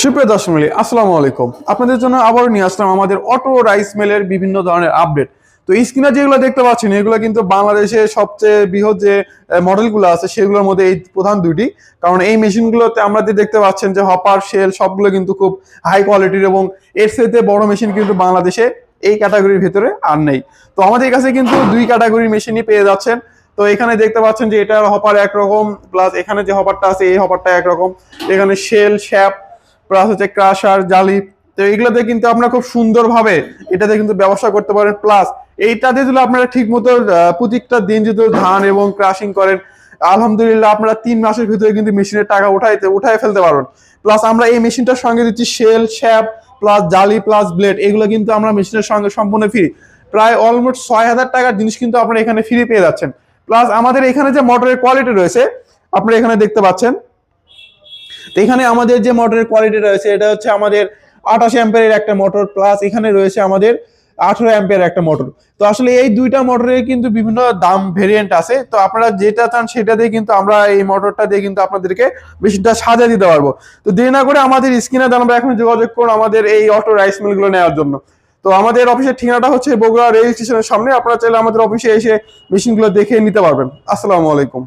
সুপ্রিয় দর্শক মিলি আসসালামু আলাইকুম। আপনাদের জন্য আবারও নিয়ে আসলাম আমাদের অটো রাইস মিলের বিভিন্ন ধরনের আপডেট। তো স্ক্রিনে যেগুলো দেখতে পাচ্ছেন, এগুলো কিন্তু বাংলাদেশে সবচেয়ে বৃহৎ যে মডেলগুলো আছে, সেগুলোর মধ্যে এই প্রধান দুটি কারণ এই মেশিনগুলোতে আমরা যে দেখতে পাচ্ছেন যে হপার শেল সবগুলো কিন্তু খুব হাই কোয়ালিটির এবং এর সাথে বড় মেশিন কিন্তু বাংলাদেশে এই ক্যাটাগরির ভিতরে আর নেই। তো আমাদের কাছে কিন্তু দুই ক্যাটাগরির মেশিনই পেয়ে যাচ্ছেন। তো এখানে দেখতে পাচ্ছেন যে এটার হপার একরকম প্লাস এখানে যে হপারটা আছে, এই হপারটা একরকম। এখানে শেল শ্যাপ প্লাস হচ্ছে ক্রাশার জালি। তো এগুলোতে কিন্তু আপনারা খুব সুন্দরভাবে এটাতে কিন্তু ব্যবসা করতে পারেন। প্লাস এইটাতে যদি আপনারা ঠিক মতো প্রত্যেকটা দিন যদি ধান এবং ক্রাশিং করেন, আলহামদুলিল্লাহ আপনারা তিন মাসের ভিতরে কিন্তু মেশিনের টাকা উঠাইতে উঠাই ফেলতে পারবেন। প্লাস আমরা এই মেশিনটার সঙ্গে দিচ্ছি শেল শ্যাপ প্লাস জালি প্লাস ব্লেড এগুলো কিন্তু আমরা মেশিনের সঙ্গে সম্পূর্ণ ফ্রি প্রায় অলমোস্ট ছয় হাজার টাকার জিনিস কিন্তু আপনারা এখানে ফ্রি পেয়ে যাচ্ছেন। প্লাস আমাদের এখানে যে মোটরের কোয়ালিটি রয়েছে, আপনারা এখানে দেখতে পাচ্ছেন। তো এখানে আমাদের যে মোটরের কোয়ালিটি রয়েছে, এটা হচ্ছে আমাদের আঠাশ অ্যাম্পের একটা মোটর প্লাস এখানে রয়েছে আমাদের আঠারো অ্যাম্পের একটা মোটর তো আসলে এই দুইটা মোটরের কিন্তু বিভিন্ন দাম ভেরিয়েন্ট আছে। তো আপনারা যেটা চান সেটা দিয়ে কিন্তু আমরা এই মোটরটা দিয়ে কিন্তু আপনাদেরকে বেশিটা সাজা দিতে পারব। তো দেরি না করে আমাদের স্ক্রিনে আমরা এখন যোগাযোগ করুন আমাদের এই অটো রাইস মিলগুলো নেওয়ার জন্য। তো আমাদের অফিসের ঠিকানাটা হচ্ছে বগুড়া রেল স্টেশনের সামনে। আপনারা চাইলে আমাদের অফিসে এসে মেশিনগুলো দেখে নিতে পারবেন। আসসালামু আলাইকুম।